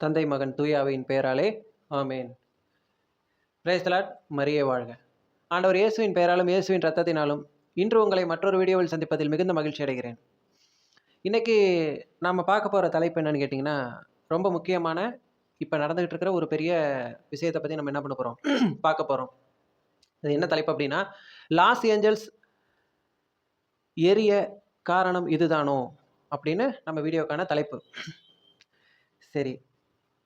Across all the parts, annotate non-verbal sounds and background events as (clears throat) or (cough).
தந்தை மகன் தூயாவின் பெயராலே ஆமேன். பிரேஸ்தலாட் மரியே வாழ்க. ஆண்டவர் இயேசுவின் பெயராலும் இயேசுவின் ரத்தத்தினாலும் இன்று உங்களை மற்றொரு வீடியோவில் சந்திப்பதில் மிகுந்த மகிழ்ச்சி அடைகிறேன். இன்றைக்கி நாம் பார்க்க போகிற தலைப்பு என்னன்னு கேட்டிங்கன்னா ரொம்ப முக்கியமான இப்போ நடந்துகிட்டு இருக்கிற ஒரு பெரிய விஷயத்தை பற்றி நம்ம என்ன பண்ண போகிறோம் (clears throat) பார்க்க போகிறோம் அது என்ன தலைப்பு அப்படின்னா லாஸ் ஏஞ்சல்ஸ் எரிய காரணம் இதுதானோ? அப்படின்னு நம்ம வீடியோக்கான தலைப்பு. சரி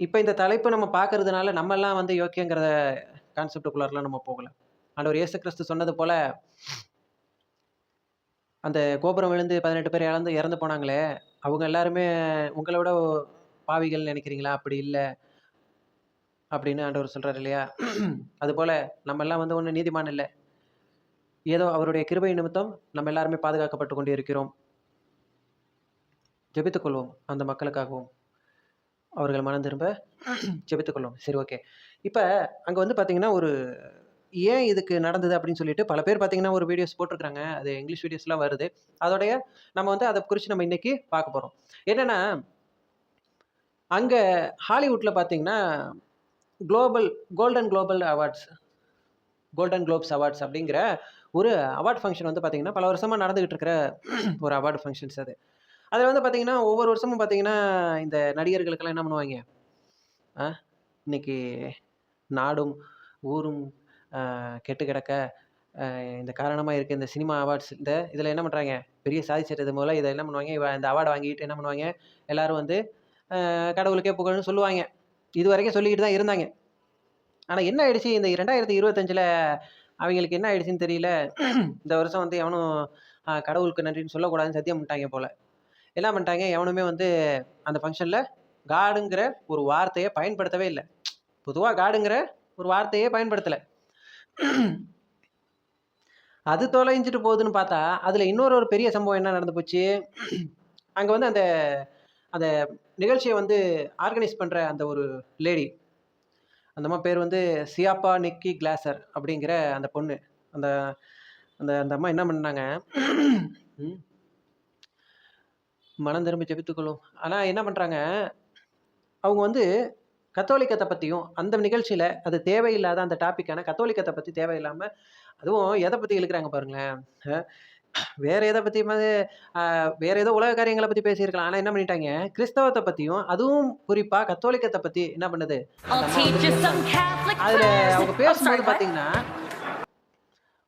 இப்போ இந்த தலைப்பு நம்ம பார்க்கறதுனால நம்மெல்லாம் வந்து யோக்கியங்கிற கான்செப்டுக்குள்ளாரெலாம் நம்ம போகல. ஆண்டவர் இயேசு கிறிஸ்து சொன்னது போல அந்த கோபுரம் விழுந்து பதினெட்டு பேர் இழந்து இறந்து போனாங்களே அவங்க எல்லாருமே உங்களை விட பாவிகள் நினைக்கிறீங்களா? அப்படி இல்லை. அப்படின்னு ஆண்டவர் சொல்கிறார் இல்லையா? அதுபோல் நம்ம எல்லாம் வந்து ஒன்றும் நீதிமான் இல்லை. ஏதோ அவருடைய கிருபை நிமித்தம் நம்ம எல்லாருமே பாதுகாக்கப்பட்டு கொண்டு இருக்கிறோம் ஜெபித்துக்கொள்வோம் அந்த மக்களுக்காகவும். அவர்கள் மனம் திரும்ப ஜெபித்துக்கொள்வோம் சரி ஓகே இப்போ அங்கே வந்து பார்த்தீங்கன்னா ஒரு ஏன் இதுக்கு நடந்தது அப்படின்னு சொல்லிட்டு பல பேர் பார்த்தீங்கன்னா ஒரு வீடியோஸ் போட்டிருக்காங்க அது இங்கிலீஷ் வீடியோஸ்லாம் வருது. அதோடைய நம்ம வந்து அதை குறித்து நம்ம இன்னைக்கு பார்க்க போகிறோம் என்னென்னா அங்கே ஹாலிவுட்டில் பார்த்தீங்கன்னா global golden global awards golden globes awards அப்படிங்கிற ஒரு அவார்ட் ஃபங்க்ஷன் வந்து பார்த்தீங்கன்னா பல வருஷமாக நடந்துகிட்டு இருக்கிற ஒரு அவார்டு ஃபங்க்ஷன்ஸ் அது. அதில் வந்து பார்த்தீங்கன்னா ஒவ்வொரு வருஷமும் பார்த்தீங்கன்னா இந்த நடிகர்களுக்கெல்லாம் என்ன பண்ணுவாங்க? ஆ இன்னைக்கு நாடும் ஊரும் கெட்டு கிடக்க இந்த காரணமாக இருக்க இந்த சினிமா அவார்ட்ஸ் இந்த இதில் என்ன பண்ணுறாங்க பெரிய சாதிச்சிட்டது முதல்ல இதை என்ன பண்ணுவாங்க? இவ இந்த அவார்டு வாங்கிட்டு என்ன பண்ணுவாங்க? எல்லோரும் வந்து கடவுளுக்கே புகழ்னு சொல்லுவாங்க. இது வரைக்கும் சொல்லிக்கிட்டு தான் இருந்தாங்க. ஆனால் என்ன ஆயிடுச்சு? இந்த ரெண்டாயிரத்தி இருபத்தஞ்சில் அவங்களுக்கு என்ன ஆயிடுச்சுன்னு தெரியல. இந்த வருஷம் வந்து எவனும் கடவுளுக்கு நன்றின்னு சொல்லக்கூடாதுன்னு சத்தியம் பண்ணிட்டாங்க போல். என்ன பண்ணிட்டாங்க? எவனுமே வந்து அந்த ஃபங்க்ஷனில் காடுங்கிற ஒரு வார்த்தையை பயன்படுத்தவே இல்லை. பொதுவாக காடுங்கிற ஒரு வார்த்தையே பயன்படுத்தலை. அது தொலைஞ்சிட்டு போகுதுன்னு பார்த்தா அதில் இன்னொரு ஒரு பெரிய சம்பவம் என்ன நடந்து போச்சு? அங்கே வந்து அந்த அந்த நிகழ்ச்சியை வந்து ஆர்கனைஸ் பண்ணுற அந்த ஒரு லேடி அந்த அம்மா பேர் வந்து சியாப்பா நிக்கி கிளாசர் அப்படிங்கிற அந்த பொண்ணு. அந்த அந்த அந்த அம்மா என்ன பண்ணாங்க மனம் திரும்பி ஜெபித்துக்கொள்ளும். ஆனால் என்ன பண்ணுறாங்க அவங்க வந்து கத்தோலிக்கத்தை பற்றியும் அந்த நிகழ்ச்சியில் அது தேவையில்லாத அந்த டாப்பிக்கான கத்தோலிக்கத்தை பற்றி தேவையில்லாமல் அதுவும் எதை பற்றி இழுக்கிறாங்க பாருங்களேன். வேற எதை பற்றி வேற ஏதோ உலக காரியங்களை பற்றி பேசியிருக்கலாம். ஆனால் என்ன பண்ணிட்டாங்க? கிறிஸ்தவத்தை பற்றியும் அதுவும் குறிப்பாக கத்தோலிக்கத்தை பற்றி என்ன பண்ணுது? அதில். அவங்க பேசும்போது? பார்த்தீங்கன்னா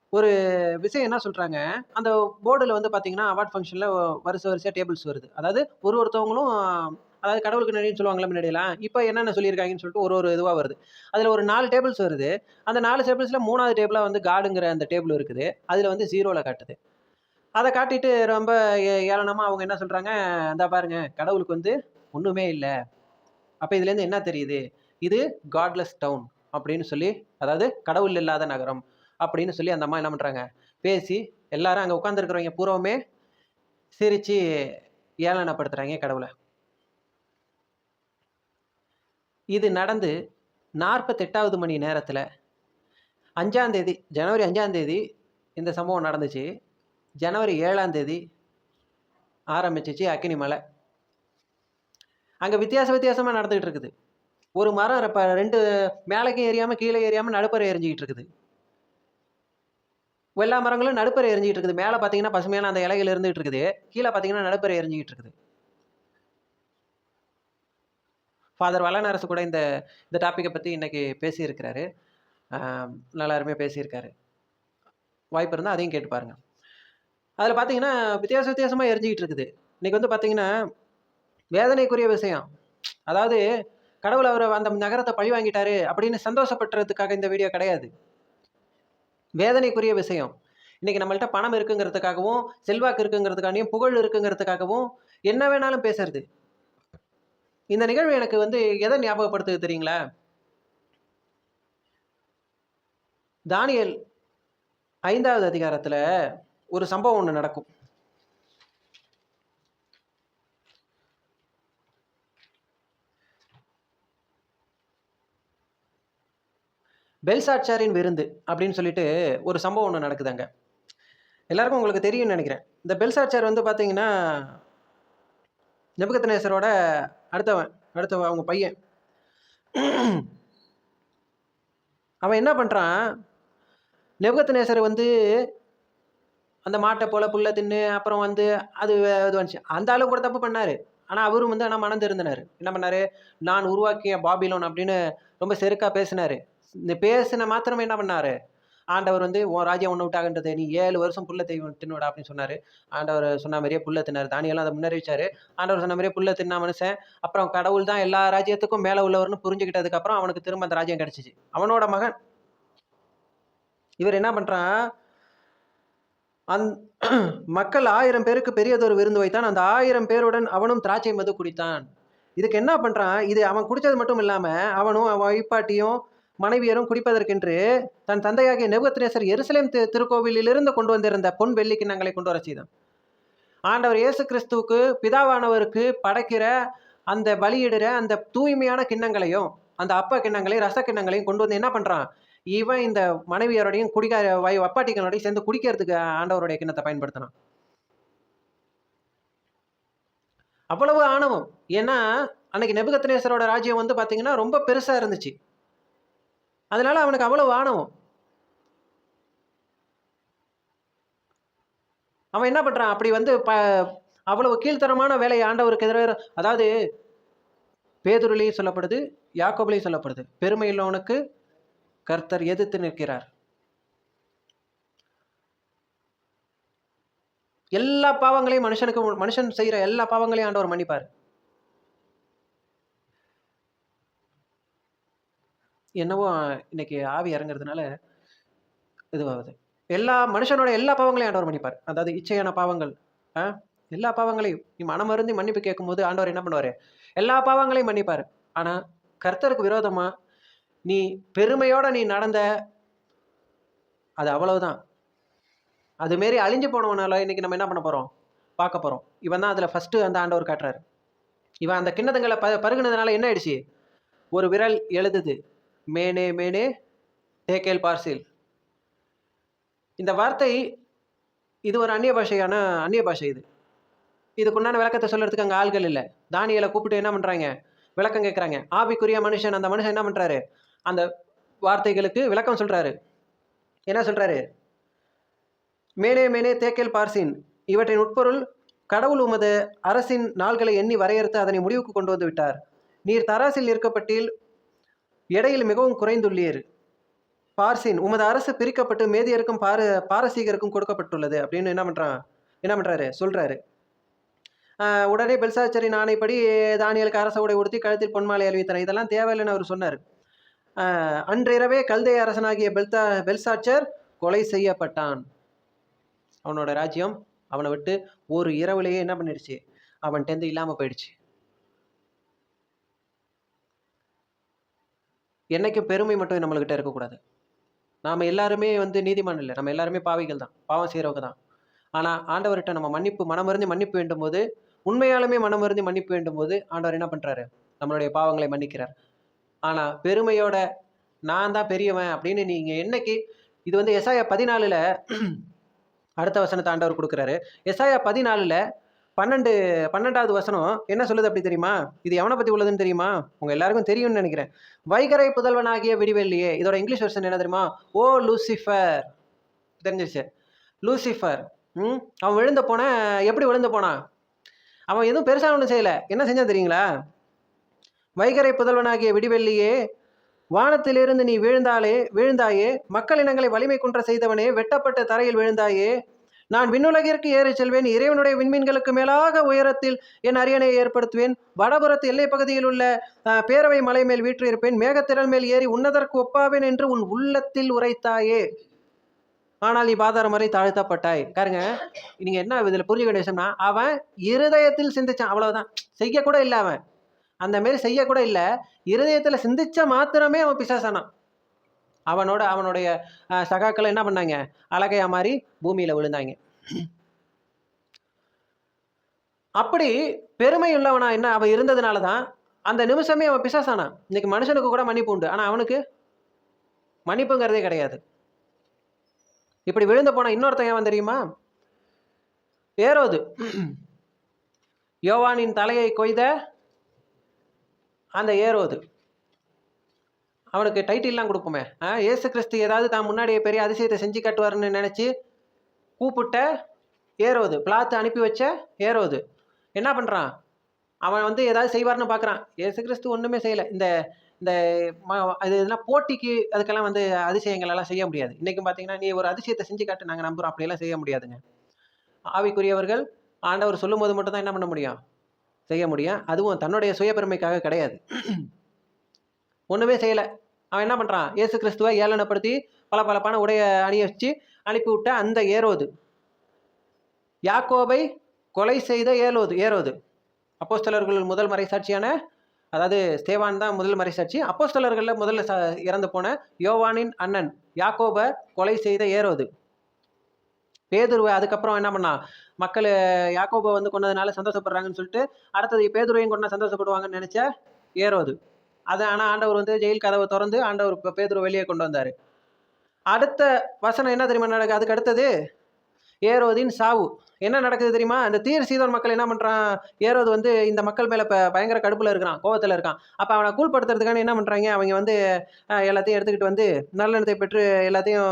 ஒரு விஷயம் என்ன சொல்கிறாங்க அந்த போர்டில் வந்து பார்த்தீங்கன்னா அவார்ட் ஃபங்க்ஷனில் வருஷ வரிசையாக டேபிள்ஸ் வருது. அதாவது ஒரு ஒருத்தவங்களும் அதாவது கடவுளுக்கு நன்றின்னு சொல்லுவாங்களே முன்னாடியெல்லாம் இப்போ என்னென்ன சொல்லியிருக்காங்கன்னு சொல்லிட்டு ஒரு ஒரு இதுவாக வருது. அதில் ஒரு நாலு டேபிள்ஸ் வருது. அந்த நாலு டேபிள்ஸில் மூணாவது டேபிளாக வந்து காடுங்கிற அந்த டேபிள் இருக்குது. அதில் வந்து ஜீரோவில் காட்டுது. அதை காட்டிட்டு ரொம்ப ஏ- அவங்க என்ன சொல்கிறாங்க இந்த பாருங்க கடவுளுக்கு வந்து ஒன்றுமே இல்லை. அப்போ இதுலேருந்து என்ன தெரியுது? இது காட்லெஸ் டவுன் அப்படின்னு சொல்லி அதாவது கடவுள் இல்லாத நகரம். அப்படின்னு சொல்லி அந்த அம்மா என்ன பண்ணுறாங்க பேசி எல்லாரும் அங்கே உட்காந்துருக்கிறவங்க பூர்வமே சிரித்து ஏளனப்படுத்துகிறாங்க கடவுளை. இது நடந்து நாற்பத்தெட்டாவது மணி நேரத்தில் அஞ்சாந்தேதி ஜனவரி அஞ்சாந்தேதி இந்த சம்பவம் நடந்துச்சு. ஜனவரி ஏழாந்தேதி ஆரம்பிச்சிச்சு அக்கினி மலை. அங்கே வித்தியாச வித்தியாசமாக நடந்துகிட்டு இருக்குது. ஒரு மரம் இப்போ ரெண்டு மேலேக்கும் ஏறியாமல் கீழே ஏறியாமல் நடுப்பறை எரிஞ்சிக்கிட்டு இருக்குது. எல்லா மரங்களும் நடுப்பறை எரிஞ்சிக்கிட்டு இருக்குது. மேலே பார்த்தீங்கன்னா பசுமையான அந்த இலைகள் இருந்துகிட்டு இருக்குது. கீழே பார்த்தீங்கன்னா நடுப்பறை எரிஞ்சிக்கிட்டு இருக்குது. ஃபாதர் வல்லநரசு கூட இந்த இந்த டாப்பிக்கை பற்றி இன்னைக்கு பேசியிருக்கிறாரு. நல்லா அருமையாக பேசியிருக்காரு. வாய்ப்பு இருந்தால் அதையும் கேட்டு பாருங்க. அதில் பார்த்தீங்கன்னா வித்தியாச வித்தியாசமாக எரிஞ்சிக்கிட்டு இருக்குது. இன்றைக்கி வந்து பார்த்தீங்கன்னா வேதனைக்குரிய விஷயம். அதாவது கடவுள் அவர் அந்த நகரத்தை பழி வாங்கிட்டாரு அப்படின்னு சந்தோஷப்படுறதுக்காக இந்த வீடியோ கிடையாது. வேதனைக்குரிய விஷயம். இன்றைக்கி நம்மள்ட்ட பணம் இருக்குங்கிறதுக்காகவும் செல்வாக்கு இருக்குங்கிறதுக்காகவும் புகழ் இருக்குங்கிறதுக்காகவும் என்ன வேணாலும் பேசுறது. இந்த நிகழ்வு எனக்கு வந்து எதை ஞாபகப்படுத்துது தெரியுங்களா? தானியல் ஐந்தாவது அதிகாரத்தில் ஒரு சம்பவம் ஒன்று நடக்கும். பெல்சாட்சாரின் விருந்து அப்படின்னு சொல்லிட்டு ஒரு சம்பவம் ஒன்று நடக்குதுங்க. எல்லாருக்கும் உங்களுக்கு தெரியும்னு நினைக்கிறேன். இந்த பெல்சாட்சார் வந்து பார்த்தீங்கன்னா நெபுகத்நேசரோட அடுத்தவன் அடுத்தவன் அவங்க பையன். அவன் என்ன பண்ணுறான் நெபுகத்நேசர் வந்து அந்த மாட்டை போல் புல்லை தின்னு அப்புறம் வந்து அது இது வந்துச்சு. அந்த அளவுக்கு கூட தப்பு பண்ணார். ஆனால் அவரும் வந்து ஆனால் மனம் திருந்தினார் என்ன பண்ணாரு? நான் உருவாக்கிய பாபிலோன் அப்படின்னு ரொம்ப செருக்காக பேசினார். இந்த பேசின மாத்திரமே என்ன பண்ணாரு? ஆண்டவர் வந்து உன் ராஜ்யம் ஒன்று விட்டாகன்றது. நீ ஏழு வருஷம் புல்ல தெய்வம் தின்னுடா அப்படின்னு சொன்னார். ஆண்டவர் சொன்ன மாதிரியே புல்ல தின்னார். தானியெல்லாம் அதை முன்னறிவிச்சார். ஆண்டவர் சொன்ன மாதிரியே புல்ல தின்னா மனுஷன். அப்புறம் கடவுள் தான் எல்லா ராஜ்யத்துக்கும் மேலே உள்ளவர்னு புரிஞ்சுக்கிட்டதுக்கப்புறம் அவனுக்கு திரும்ப அந்த ராஜ்யம் கிடச்சிச்சு. அவனோட மகன். இவர் என்ன பண்ணுறான் அந் மக்கள் ஆயிரம் பேருக்கு பெரியதொரு விருந்து வைத்தான். அந்த ஆயிரம் பேருடன் அவனும் திராட்சை மது குடித்தான். இதுக்கு என்ன பண்ணுறான் இது அவன் குடித்தது மட்டும் இல்லாமல் அவனும் அவன் வைப்பாட்டியும் மனைவியரும் குடிப்பதற்கென்று தன் தந்தையாகிய நெபுகத்நேசர் எருசலேம் தி- திருக்கோவிலிலிருந்து கொண்டு வந்திருந்த பொன் வெள்ளி கிண்ணங்களை கொண்டு வர செய்தான். ஆண்டவர் இயேசு கிறிஸ்துவுக்கு பிதாவானவருக்கு படைக்கிற அந்த பலியிடுற அந்த தூய்மையான கிண்ணங்களையும் அந்த அப்ப கிண்ணங்களையும் ரச கிண்ணங்களையும் கொண்டு வந்து என்ன பண்ணுறான் இவன் இந்த மனைவியரோடையும் குடிக்கார வை வப்பாட்டிகளோடையும் சேர்ந்து குடிக்கிறதுக்கு ஆண்டவருடைய கிண்ணத்தை பயன்படுத்தினான். அவ்வளவு ஆணவம். ஏன்னா அன்னைக்கு நெபுகத்நேசரோட ராஜ்யம் வந்து பார்த்தீங்கன்னா ரொம்ப பெருசாக இருந்துச்சு. அதனால அவனுக்கு அவ்வளவு ஆணவம். அவன் என்ன பண்றான்? அப்படி வந்து ப அவ்வளவு கீழ்த்தரமான வேலையை ஆண்டவருக்கு எதிராக அதாவது பேதுருலையும் சொல்லப்படுது யாக்கோபிலையும் சொல்லப்படுது. பெருமையுள்ளவனுக்கு கர்த்தர் எதிர்த்து நிற்கிறார். எல்லா பாவங்களையும் மனுஷனுக்கு மனுஷன் செய்கிற எல்லா பாவங்களையும் ஆண்டவர் மன்னிப்பார். என்னவோ இன்னைக்கு ஆவி இறங்குறதுனால இதுவாகுது. எல்லா மனுஷனோட எல்லா பாவங்களையும் ஆண்டவர் மன்னிப்பார். அதாவது இச்சையான பாவங்கள் ஆ? எல்லா பாவங்களையும். நீ மனம் வருந்தி மன்னிப்பு கேட்கும்போது ஆண்டவர் என்ன பண்ணுவார்? எல்லா பாவங்களையும் மன்னிப்பார். ஆனால் கர்த்தருக்கு விரோதமாக நீ பெருமையோட நீ நடந்த அது அவ்வளவுதான். அது மாரி அழிஞ்சு போனவனால இன்றைக்கி நம்ம என்ன பண்ண போகிறோம் பார்க்க போகிறோம் இவன் தான் அதில் ஃபஸ்ட்டு அந்த ஆண்டவர் காட்டுறாரு. இவன் அந்த கிண்ணத்துங்களை ப பருகுனதுனால என்ன ஆயிடுச்சு? ஒரு விரல் எழுதுது. மேனே மேனே தேக்கேல் பார்சில். இந்த வார்த்தை இது ஒரு அந்நிய பாஷையான அந்நிய பாஷை இது. இதுக்குண்டான விளக்கத்தை சொல்கிறதுக்கு அங்கே ஆள்கள் இல்லை. தானியலை கூப்பிட்டு என்ன பண்ணுறாங்க விளக்கம் கேட்குறாங்க ஆவிக்குரிய மனுஷன் அந்த மனுஷன் என்ன பண்ணுறாரு அந்த வார்த்தைகளுக்கு விளக்கம் சொல்கிறாரு என்ன சொல்கிறாரு மேனே மேனே தேக்கேல் பார்சின். இவற்றின் உட்பொருள் கடவுள் உமது அரசின் நாள்களை எண்ணி வரையறுத்து அதனை முடிவுக்கு கொண்டு வந்து விட்டார். நீர் தராசில் நிற்கப்பட்டில் எடையில் மிகவும் குறைந்துள்ளீர். பார்சின் உமது அரசு பிரிக்கப்பட்டு மேதியருக்கும் பார பாரசீகருக்கும் கொடுக்கப்பட்டுள்ளது. அப்படின்னு என்ன பண்ணுறான் என்ன பண்ணுறாரு சொல்கிறாரு உடனே பெல்சாச்சரின் ஆணைப்படி தானியலுக்கு அரச உடை உடுத்தி கழுத்தில் பொன்மாலை அணிவித்தனர். இதெல்லாம் தேவையில்லைன்னு அவர் சொன்னார். அன்றிரவே கல்தைய அரசனாகிய பெல்தா பெல்சாச்சர் கொலை செய்யப்பட்டான். அவனோட ராஜ்யம் அவனை விட்டு ஒரு இரவுலேயே என்ன பண்ணிடுச்சு? அவன் டென்த்து இல்லாமல் போயிடுச்சு. என்னைக்கும் பெருமை மட்டும் நம்மள்கிட்ட இருக்கக்கூடாது. நாம் எல்லாருமே வந்து நீதிமான் இல்லை. நம்ம எல்லாருமே பாவிகள் தான். பாவம் செய்கிறவங்க தான். ஆனால் ஆண்டவர்கிட்ட நம்ம மன்னிப்பு மனமருந்து மன்னிப்பு வேண்டும் போது உண்மையாலுமே மனமருந்து மன்னிப்பு வேண்டும் போது ஆண்டவர் என்ன பண்ணுறாரு நம்மளுடைய பாவங்களை மன்னிக்கிறார். ஆனால் பெருமையோட நான் தான் பெரியவன் அப்படின்னு நீங்கள் என்னைக்கு இது வந்து எஸ்ஐயா பதினாலில் அடுத்த வசனத்தை ஆண்டவர் கொடுக்குறாரு. எஸ்ஐயா பதினாலில் பன்னெண்டு பன்னெண்டாவது வசனம் என்ன சொல்லுது அப்படி தெரியுமா? இது எவனை பற்றி உள்ளதுன்னு தெரியுமா? உங்கள் எல்லாருக்கும் தெரியும்னு நினைக்கிறேன். வைகரை புதல்வனாகிய விடிவெள்ளியே இதோட இங்கிலீஷ் வெர்ஷன் என்ன தெரியுமா? ஓ லூசிஃபர். தெரிஞ்சிருச்சு. லூசிஃபர். ம்? அவன் விழுந்த போன எப்படி விழுந்து போனான் அவன் எதுவும் பெருசாக ஒன்றும் செய்யலை. என்ன செஞ்சான் தெரியுங்களா? வைகரை புதல்வனாகிய விடிவெள்ளியே வானத்திலிருந்து நீ விழுந்தாலே விழுந்தாயே மக்கள் இனங்களை வலிமை குன்ற செய்தவனே வெட்டப்பட்ட தரையில் விழுந்தாயே நான் விண்ணுலகிற்கு ஏறிச் செல்வேன் இறைவனுடைய விண்மீன்களுக்கு மேலாக உயரத்தில் என் அரியணையை ஏற்படுத்துவேன். வடபுறத்து எல்லை பகுதியில் உள்ள பேரவை மலை மேல் வீற்றிருப்பேன். மேகத்திரள் மேல் ஏறி உன்னதற்கு ஒப்பாவேன் என்று உன் உள்ளத்தில் உரைத்தாயே. ஆனால் நீ பாதாரம் வரை தாழ்த்தப்பட்டாய். பாருங்க நீங்கள் என்ன இதில் புரிஞ்சுக்க வேண்டிய விஷயம்னா அவன் இருதயத்தில் சிந்திச்சான். அவ்வளவுதான். செய்யக்கூட இல்லை அவன். அந்த மாரி செய்யக்கூட இல்லை. இருதயத்தில் சிந்திச்ச மாத்திரமே அவன் பிசாசானான். அவனோட அவனுடைய சகாக்களை சகாக்கள் என்ன பண்ணாங்க? அழகையா மாதிரி பூமியில் விழுந்தாங்க. அப்படி பெருமை உள்ளவனா என்ன? அவன் இருந்ததுனால தான் அந்த நிமிஷமே அவன் பிசாசானான். இன்னைக்கு மனுஷனுக்கு கூட மன்னிப்பு உண்டு. ஆனால் அவனுக்கு மன்னிப்புங்கிறதே கிடையாது. இப்படி விழுந்து போன இன்னொருத்தன் ஏன் தெரியுமா? ஏரோது. யோவானின் தலையை கொய்த அந்த ஏரோது. அவனுக்கு டைட்டில்லாம் கொடுப்போமே. ஆ ஏசு கிறிஸ்து ஏதாவது தான் முன்னாடியே பெரிய அதிசயத்தை செஞ்சு காட்டுவாருன்னு நினச்சி கூப்பிட்ட ஏரோது பிளாத்து அனுப்பி வச்ச ஏரோது. என்ன பண்ணுறான் அவன் வந்து ஏதாவது செய்வார்னு பார்க்குறான் ஏசு கிறிஸ்து ஒன்றுமே செய்யலை. இந்த இந்த அது எதுனா போட்டிக்கு அதுக்கெல்லாம் வந்து அதிசயங்கள் எல்லாம் செய்ய முடியாது. இன்றைக்கும் பார்த்தீங்கன்னா நீ ஒரு அதிசயத்தை செஞ்சு காட்டு நாங்கள் நம்புகிறோம் அப்படியெல்லாம் செய்ய முடியாதுங்க. ஆவிக்குரியவர்கள் ஆண்டவர் சொல்லும் போது மட்டும் தான் என்ன பண்ண முடியும்? செய்ய முடியும். அதுவும் தன்னுடைய சுயபெருமைக்காக கிடையாது. ஒன்றுமே செய்யலை. அவன் என்ன பண்ணுறான் இயேசு கிறிஸ்துவை ஏளனப்படுத்தி பல பலப்பான உடையை அணிய வச்சு அனுப்பி விட்ட அந்த ஏரோது. யாக்கோபை கொலை செய்த ஏலோது ஏரோது. அப்போஸ்தலர்கள் முதல் மறைசாட்சியான அதாவது ஸ்தேவான் தான் முதல் மறைசாட்சி. அப்போஸ்தலர்களில் முதல்ல ச இறந்து போன யோவானின் அண்ணன் யாக்கோபை கொலை செய்த ஏரோது. பேதுருவை அதுக்கப்புறம் என்ன பண்ணான்? மக்கள் யாக்கோபை வந்து கொண்டதுனால சந்தோஷப்படுறாங்கன்னு சொல்லிட்டு அடுத்தது பேதுருவையும் கொண்டா சந்தோஷப்படுவாங்கன்னு நினச்ச ஏரோது. அதை ஆனால் ஆண்டவர் வந்து ஜெயில் கதவை திறந்து ஆண்டவர் இப்போ பேதுரு வெளியே கொண்டு வந்தார். அடுத்த வசனம் என்ன தெரியுமா நடக்கு அதுக்கு அடுத்தது ஏரோதின் சாவு. என்ன நடக்குது தெரியுமா? அந்த தீர் சீதோன் மக்கள் என்ன பண்ணுறான் ஏரோது வந்து இந்த மக்கள் மேலே இப்போ பயங்கர கடுப்பில் இருக்கிறான் கோவத்தில் இருக்கான். அப்போ அவனை கூழ்படுத்துறதுக்கான என்ன பண்ணுறாங்க அவங்க வந்து எல்லாத்தையும் எடுத்துக்கிட்டு வந்து நல்லெண்ணத்தை பெற்று எல்லாத்தையும்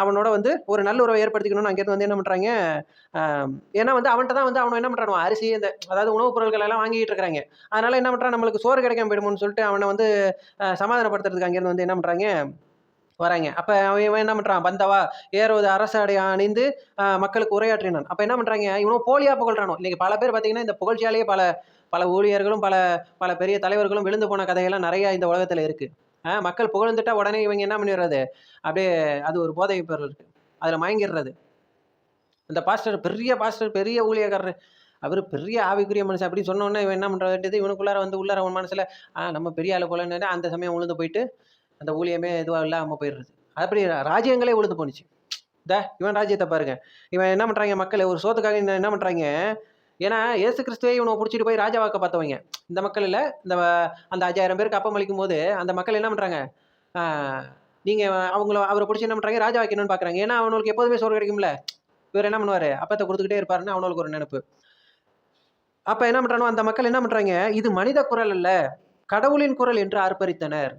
அவனோட வந்து ஒரு நல்லுறவை ஏற்படுத்திக்கணும்னு அங்கேருந்து வந்து என்ன பண்ணுறாங்க ஏன்னா வந்து அவன்கிட்ட தான் வந்து அவனை என்ன பண்ணுறான் அரிசி இந்த அதாவது உணவுப் பொருட்கள் எல்லாம் வாங்கிட்டு இருக்கிறாங்க. அதனால் என்ன பண்ணுறான் நம்மளுக்கு சோறு கிடைக்காம போயிடுமோன்னு சொல்லிட்டு அவனை வந்து சமாதானப்படுத்துறதுக்கு அங்கேருந்து வந்து என்ன பண்ணுறாங்க வராங்க அப்போ அவன் இவன் என்ன பண்ணுறான் பந்தவா ஏறுவது அரச அணிந்து மக்களுக்கு உரையாற்றினான். அப்போ என்ன பண்ணுறாங்க இவனும் போலியாக புகழ்றானோ? இன்றைக்கி பல பேர் பார்த்தீங்கன்னா இந்த புகழ்ச்சியாலேயே பல பல ஊழியர்களும் பல பல பெரிய தலைவர்களும் விழுந்து போன கதையெல்லாம் நிறையா இந்த உலகத்தில் இருக்குது ஆ மக்கள் புகழ்ந்துட்டா உடனே இவங்க என்ன பண்ணிடுறது? அப்படியே அது ஒரு போதை பொருள் இருக்குது அதில் மயங்கிடுறது. அந்த பாஸ்டர் பெரிய பாஸ்டர் பெரிய ஊழியக்காரர். அவர் பெரிய ஆவிக்குரிய மனுஷன். அப்படி சொன்னோன்னே இவன் என்ன பண்ணுறது இவனுக்குள்ளார வந்து உள்ளார அவன் மனசில் ஆ நம்ம பெரிய ஆளு போலன்னு அந்த சமயம் உழுந்து போயிட்டு அந்த ஊழியமே இதுவாக இல்லாமல் போயிடுறது. அப்படி ராஜ்யங்களே உழுந்து போணுச்சு. த இவன் ராஜ்யத்தை பாருங்க. இவன் என்ன பண்ணுறாங்க மக்கள்? ஒரு சோத்துக்காக என்ன பண்ணுறாங்க ஏன்னா ஏசு கிறிஸ்துவே இவனை பிடிச்சிட்டு போய் ராஜாவாக்க பார்த்தவங்க. இந்த மக்களில் இந்த அந்த அஞ்சாயிரம் பேருக்கு அப்பம் அளிக்கும் போது அந்த மக்கள் என்ன பண்ணுறாங்க நீங்கள் அவங்கள அவரை பிடிச்சி என்ன பண்ணுறாங்க ராஜா வைக்கணும்னு பார்க்குறாங்க ஏன்னா அவனுக்கு எப்போதுமே சோறு கிடைக்கும்ல. இவர் என்ன பண்ணுவார்? அப்பத்தை கொடுத்துக்கிட்டே இருப்பாருன்னு அவனுக்கு ஒரு நினைப்பு. அப்போ என்ன பண்ணுறானோ அந்த மக்கள் என்ன பண்ணுறாங்க இது மனித குரல் அல்ல கடவுளின் குரல் என்று ஆர்ப்பரித்தனர்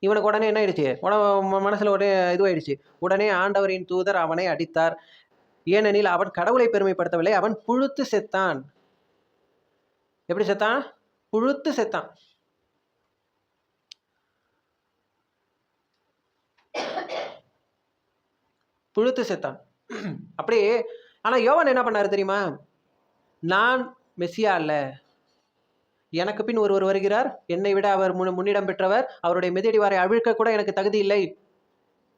இவனுக்கு உடனே என்ன ஆயிடுச்சு? உட மனசில் உடனே இதுவாயிடுச்சு. உடனே ஆண்டவரின் தூதர் அவனை அடித்தார். ஏனெனில் அவன் கடவுளை பெருமைப்படுத்தவில்லை அவன் புழுத்து செத்தான். எப்படி செத்தான்? புழுத்து செத்தான். புழுத்து செத்தான். அப்படியே ஆனால் யோவன் என்ன பண்ணாரு தெரியுமா? நான் மெஸ்ஸியா அல்ல. எனக்கு பின் ஒருவர் வருகிறார். என்னை விட அவர் முன் முன்னிடம் பெற்றவர். அவருடைய மிதியடிவாரை அவிழ்க்க கூட எனக்கு தகுதி இல்லை.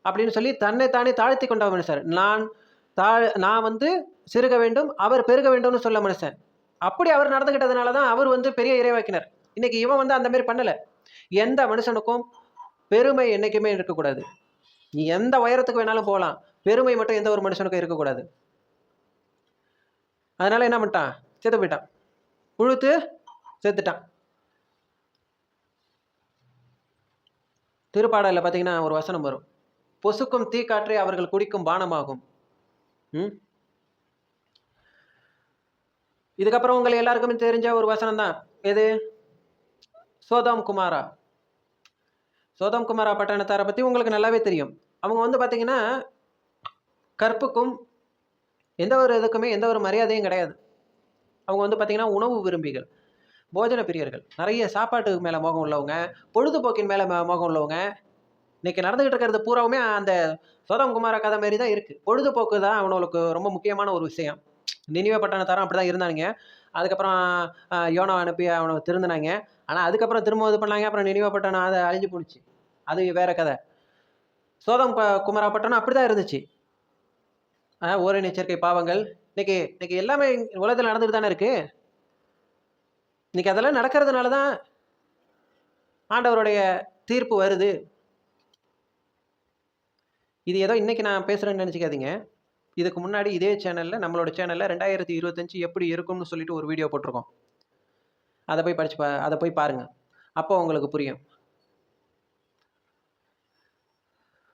அப்படின்னு சொல்லி தன்னை தானே தாழ்த்தி கொண்ட மனுஷர். நான் தாழ் நான் வந்து சிறுக வேண்டும் அவர் பெருக வேண்டும்னு சொல்ல மனுஷன். அப்படி அவர் நடந்துக்கிட்டதுனால தான் அவர் வந்து பெரிய இறைவாக்கினர். இன்னைக்கு இவன் வந்து அந்த மாதிரி பண்ணலை. எந்த மனுஷனுக்கும் பெருமை என்றைக்குமே இருக்கக்கூடாது. நீ எந்த உயரத்துக்கு வேணாலும் போகலாம். பெருமை மட்டும் எந்த ஒரு மனுஷனுக்கும் இருக்கக்கூடாது. அதனால் என்ன பண்ணிட்டான்? செத்து போயிட்டான். உழுத்து செத்துட்டான் திருப்பாடலில் பார்த்தீங்கன்னா ஒரு வசனம் வரும். பொசுக்கும் தீக்காற்றே அவர்கள் குடிக்கும் பானமாகும். ம்? இதுக்கப்புறம் உங்களை எல்லாருக்குமே தெரிஞ்ச ஒரு வசனம் தான் எது? சோதாம் குமாரா. சோதாம் குமாரா பட்டணத்தாரை பற்றி உங்களுக்கு நல்லாவே தெரியும். அவங்க வந்து பார்த்தீங்கன்னா கற்புக்கும் எந்த ஒரு இதுக்குமே எந்த ஒரு மரியாதையும் கிடையாது. அவங்க வந்து பார்த்தீங்கன்னா உணவு விரும்பிகள். போஜன பிரியர்கள் நிறைய சாப்பாட்டுக்கு மேலே மோகம் உள்ளவங்க பொழுதுபோக்கின் மேலே மோகம் உள்ளவங்க இன்னைக்கு நடந்துகிட்டு இருக்கிறது பூராவுமே அந்த சோதம் குமார கதை மாரி தான் இருக்குது பொழுதுபோக்கு தான் அவனுக்கு ரொம்ப முக்கியமான ஒரு விஷயம். நினைவே தரம் அப்படி தான் இருந்தானுங்க. அதுக்கப்புறம் யோனோ யோனா அனுப்பி அவனை திருந்தினாங்க. ஆனால் அதுக்கப்புறம் திரும்ப இது பண்ணாங்க. அப்புறம் நினைவே அதை அழிஞ்சு போணுச்சு. அது வேறு கதை. சோதம் ப- குமாரா பட்டணம் அப்படி தான் இருந்துச்சு ஆஹ், எச்சரிக்கை பாவங்கள். இன்னைக்கு இன்றைக்கி எல்லாமே உலகத்தில் நடந்துட்டு தானே இருக்குது இன்னைக்கு அதெல்லாம் நடக்கிறதுனால தான் ஆண்டவருடைய தீர்ப்பு வருது. இது ஏதோ இன்றைக்கி நான் பேசுகிறேன்னு நினச்சிக்காதீங்க. இதுக்கு முன்னாடி இதே சேனலில் நம்மளோட சேனலில் ரெண்டாயிரத்தி இருபத்தஞ்சு எப்படி இருக்கும்னு சொல்லிட்டு ஒரு வீடியோ போட்டிருக்கோம். அதை போய் படிச்சு பா அதை போய் பாருங்கள் அப்போ உங்களுக்கு புரியும்.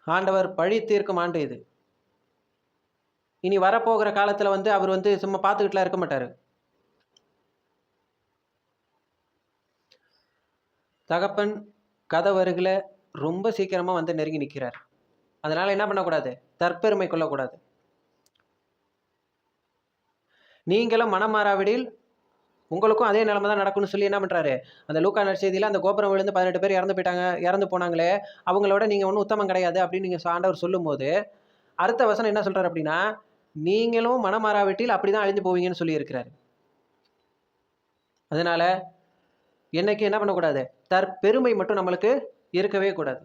ஆண்டவர் பழி தீர்க்கும் ஆண்டு இது. இனி வரப்போகிற காலத்தில் வந்து அவர் வந்து சும்மா பார்த்துக்கிட்டுலாம் இருக்க மாட்டார். தகப்பன் கதவருகில் ரொம்ப சீக்கிரமாக வந்து நெருங்கி நிற்கிறார் அதனால் என்ன பண்ணக்கூடாது? தற்பெருமை கொள்ளக்கூடாது. நீங்களும் மனம் மாறாவிடில், உங்களுக்கும் அதே நிலைமை தான் நடக்கும்னு சொல்லி என்ன பண்ணுறாரு அந்த லூக்கா நற்செய்தியில் அந்த கோபுரம் விழுந்து 18 பேர் இறந்து போயிட்டாங்க இறந்து போனாங்களே, அவங்களோட நீங்கள் ஒன்றும் உத்தமம் கிடையாது அப்படின்னு நீங்கள் ஆண்டவர் சொல்லும்போது, அடுத்த வசனம் என்ன சொல்கிறார் அப்படின்னா, நீங்களும் மனம் மாறாவிட்டில் அப்படிதான் அழிஞ்சு போவீங்கன்னு சொல்லியிருக்கிறாரு. அதனால் என்னைக்கு என்ன பண்ணக்கூடாது? தற்பெருமை மட்டும் நம்மளுக்கு இருக்கவே கூடாது.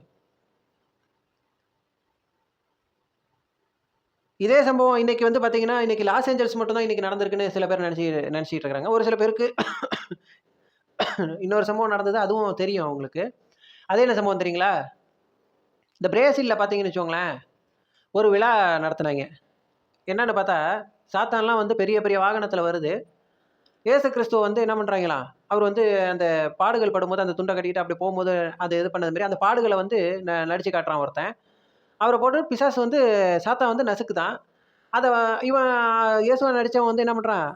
இதே சம்பவம் இன்றைக்கி வந்து பார்த்தீங்கன்னா, இன்னைக்கு லாஸ் ஏஞ்சல்ஸ் மட்டும் தான் இன்றைக்கி நடந்திருக்குன்னு சில பேர் நினச்சி நினச்சிட்டு இருக்காங்க. ஒரு சில பேருக்கு (coughs) இன்னொரு சம்பவம் நடந்தது. அதுவும் தெரியும் அவங்களுக்கு. அதே என்ன சம்பவம் தெரியுங்களா? இந்த பிரேசிலில் பார்த்தீங்கன்னு வச்சுக்கோங்களேன், ஒரு விழா நடத்துனாங்க என்னென்னு பார்த்தா, சாத்தான்லாம் வந்து பெரிய பெரிய வாகனத்தில் வருது. இயேசு கிறிஸ்துவ வந்து என்ன பண்ணுறாங்களாம் அவர் வந்து அந்த பாடுகள் படும்போது அந்த துண்டை கட்டிக்கிட்டு அப்படி போகும்போது அது இது பண்ணது மாரி அந்த பாடுகளை வந்து ந நடிச்சு காட்டுறான் ஒருத்தன். அவரை போட்டு பிசாசு வந்து சாத்தா வந்து நசுக்குதான். அதை இவன் இயேசுவா நடித்தவன் வந்து என்ன பண்ணுறான்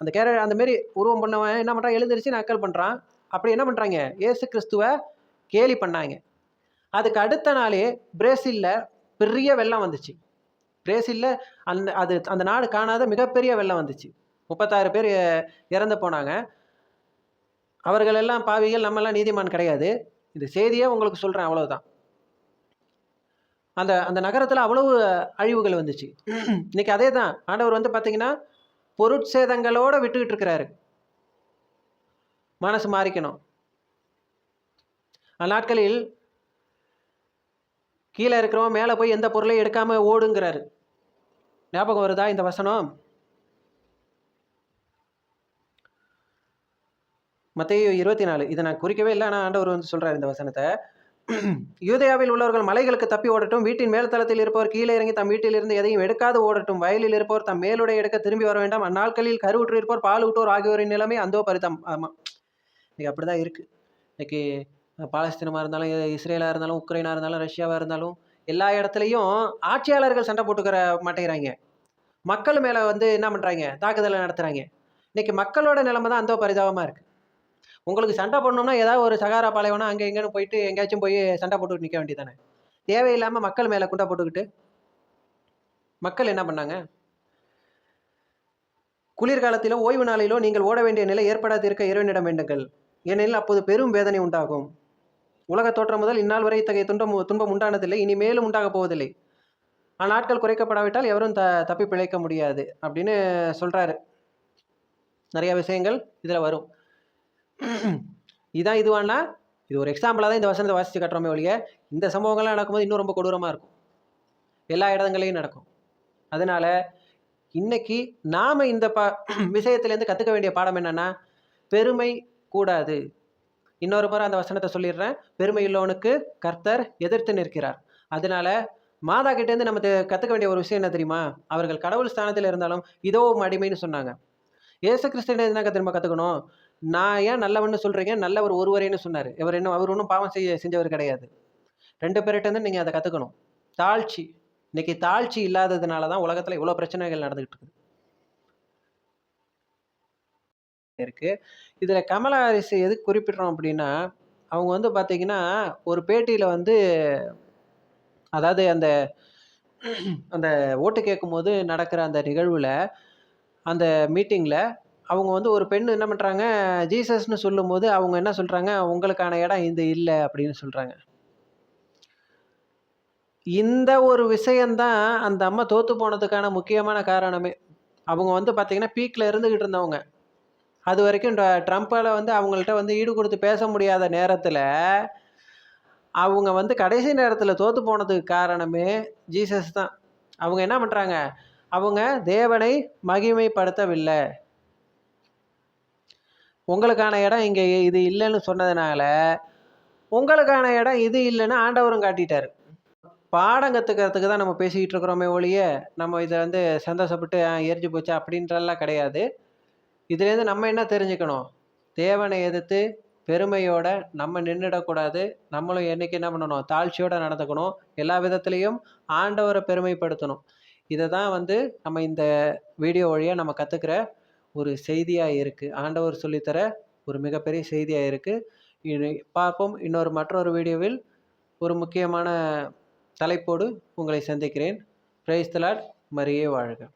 அந்த கேர அந்த மாரி உருவம் பண்ணவன் என்ன பண்ணுறான் எழுந்திரிச்சு நக்கல் பண்ணுறான் அப்படி என்ன பண்ணுறாங்க இயேசு கிறிஸ்துவை கேலி பண்ணாங்க அதுக்கு அடுத்த நாளே பிரேசிலில் பெரிய வெள்ளம் வந்துச்சு. பிரேசிலில் அந்த அது அந்த நாடு காணாத மிகப்பெரிய வெள்ளம் வந்துச்சு. 36 பேர் இறந்து போனாங்க. அவர்கள் எல்லாம் பாவிகள், நம்மெல்லாம் நீதிமான் கிடையாது. இந்த செய்தியே உங்களுக்கு சொல்கிறேன் அவ்வளோதான் அந்த அந்த நகரத்தில் அவ்வளவு அழிவுகள் வந்துச்சு. இன்றைக்கி அதே தான். ஆண்டவர் வந்து பார்த்திங்கன்னா பொருட்சேதங்களோடு விட்டுக்கிட்டு இருக்கிறாரு. மனசு மாறிக்கணும். அந்நாட்களில் கீழே இருக்கிறவன் மேலே போய் எந்த பொருளையும் எடுக்காமல் ஓடுங்கிறாரு. ஞாபகம் வருதா இந்த வசனம்? மத்தையோ இருபத்தி நாலு இதை நான் குறிக்கவே இல்லை. ஆனால் ஆண்டவர் வந்து சொல்கிறார் இந்த வசனத்தை. யூதயாவில் உள்ளவர்கள் மலைகளுக்கு தப்பி ஓடட்டும். வீட்டின் மேல் தளத்தில் இருப்பவர் கீழே இறங்கி தம் வீட்டிலிருந்து எதையும் எடுக்காது ஓடட்டும். வயலில் இருப்பவர் தம் மேலுடைய எடுக்க திரும்பி வர வேண்டாம். அந்நாட்களில் கருவுற்று இருப்போர், பாலூட்டோர் ஆகியோரின் நிலைமை அந்தோ பரிதாம். இன்றைக்கி இன்னைக்கு அப்படிதான் இருக்குது இன்னைக்கு பாலஸ்தீனமாக இருந்தாலும், இஸ்ரேலாக இருந்தாலும், உக்ரைனாக இருந்தாலும், ரஷ்யாவாக இருந்தாலும், எல்லா இடத்துலையும் ஆட்சியாளர்கள் சண்டை போட்டுக்கிற மாட்டேங்கிறாங்க. மக்கள் மேலே வந்து என்ன பண்ணுறாங்க தாக்குதலை நடத்துகிறாங்க இன்றைக்கி மக்களோட நிலைமை தான் அந்த பரிதாபமாக இருக்குது உங்களுக்கு சண்டை போடணும்னா, ஏதாவது ஒரு சகாரா பாலைவனம் அங்கே எங்கேன்னு போயிட்டு எங்கேயாச்சும் போய் சண்டை போட்டுக்கிட்டு நிற்க வேண்டியது தானே. மக்கள் மேலே குண்டா போட்டுக்கிட்டு மக்கள் என்ன பண்ணாங்க? குளிர்காலத்திலோ, ஓய்வு நாளிலோ நீங்கள் ஓட வேண்டிய நிலை ஏற்படாதிருக்க இறைவனிடம் வேண்டுங்கள். ஏனெனில் அப்போது பெரும் வேதனை உண்டாகும். உலக தோற்றம் முதல் இந்நாள் வரை இத்தகைய துன்பம் துன்பம் உண்டானதில்லை. இனி மேலும் உண்டாகப் போவதில்லை. ஆட்கள் குறைக்கப்படாவிட்டால் எவரும் த தப்பி பிழைக்க முடியாது. அப்படின்னு சொல்கிறாரு நிறையா விஷயங்கள் இதில் வரும். இதான் இதுவான்னா, இது ஒரு எக்ஸாம்பிளாக தான் இந்த வசனத்தை வாசித்து கட்டுறோமே ஒழிய, இந்த சம்பவங்கள்லாம் நடக்கும்போது இன்னும் ரொம்ப கொடூரமாக இருக்கும். எல்லா இடங்களையும் நடக்கும். அதனால் இன்னைக்கு நாம் இந்த பா (clears throat) விஷயத்துலேருந்து கற்றுக்க வேண்டிய பாடம் என்னென்னா பெருமை கூடாது. இன்னொரு முறை அந்த வசனத்தை சொல்லிடுறேன். பெருமை உள்ளவனுக்கு கர்த்தர் எதிர்த்து நிற்கிறார். அதனால, மாதா கிட்டேருந்து நம்ம கற்றுக்க வேண்டிய ஒரு விஷயம் என்ன தெரியுமா? அவர்கள் கடவுள் ஸ்தானத்தில் இருந்தாலும், இதோ அடிமைன்னு சொன்னாங்க. ஏசு கிறிஸ்தன் என்ன திரும்ப கற்றுக்கணும் நான் ஏன் நல்லவன்னு சொல்கிறீங்க நல்லவர் ஒருவரேன்னு சொன்னார் இவர் என்ன அவர் ஒன்றும் பாவம் செய்ய செஞ்சவர் கிடையாது. 2 பேர்ட்டருந்து நீங்கள் அதை கற்றுக்கணும் தாழ்ச்சி. இன்னைக்கு தாழ்ச்சி இல்லாததுனால தான் உலகத்தில் இவ்வளோ பிரச்சனைகள் நடந்துகிட்டு இருக்குது இருக்கு. இதில் கமலா ஹாரிஸ் எதுக்கு குறிப்பிடுறோம் அப்படின்னா, அவங்க வந்து பார்த்தீங்கன்னா, ஒரு பேட்டியில் வந்து அதாவது அந்த அந்த ஓட்டு கேட்கும்போது நடக்கிற அந்த நிகழ்வில் அந்த மீட்டிங்கில் அவங்க வந்து ஒரு பெண் என்ன பண்ணுறாங்க ஜீசஸ்ன்னு சொல்லும்போது அவங்க என்ன சொல்கிறாங்க "உங்களுக்கான இடம் இது இல்லை அப்படின்னு சொல்கிறாங்க இந்த ஒரு விஷயந்தான் அந்த அம்மா தோற்று போனதுக்கான முக்கியமான காரணமே. அவங்க வந்து பார்த்திங்கன்னா பீக்கில் இருந்துக்கிட்டு இருந்தவங்க. அது வரைக்கும் ட்ரம்ப்பால் வந்து அவங்கள்ட்ட வந்து ஈடு கொடுத்து பேச முடியாத நேரத்தில் அவங்க வந்து கடைசி நேரத்தில் தோற்று போனதுக்கு காரணமே ஜீசஸ் தான். அவங்க என்ன பண்ணுறாங்க அவங்க தேவனை மகிமைப்படுத்தவில்லை உங்களுக்கான இடம் இங்கே இது இல்லைன்னு சொன்னதுனால, உங்களுக்கான இடம் இது இல்லைன்னு ஆண்டவரும் காட்டிட்டார் பாடம் கற்றுக்கிறதுக்கு தான் நம்ம பேசிக்கிட்டு இருக்கிறோமே ஒழிய, நம்ம இதை வந்து சந்தோஷப்பட்டு எரிஞ்சு போச்சா" அப்படின்றலாம் கிடையாது. இதுலேருந்து நம்ம என்ன தெரிஞ்சுக்கணும்? தேவனை எதிர்த்து பெருமையோட நம்ம நின்றுடக்கூடாது நம்மளும் என்னைக்கு என்ன பண்ணணும்? தாழ்ச்சியோடு நடந்துக்கணும். எல்லா விதத்துலேயும் ஆண்டவரை பெருமைப்படுத்தணும். இதை தான் வந்து நம்ம இந்த வீடியோ வழியாக நம்ம கற்றுக்கிற ஒரு செய்தியாக இருக்குது ஆண்டவர் சொல்லித்தர ஒரு மிகப்பெரிய செய்தியாக இருக்குது இனி பார்ப்போம். இன்னொரு மற்றொரு வீடியோவில் ஒரு முக்கியமான தலைப்போடு உங்களை சந்திக்கிறேன். பிரைஸ் தலாட் மரியே வாழ்க.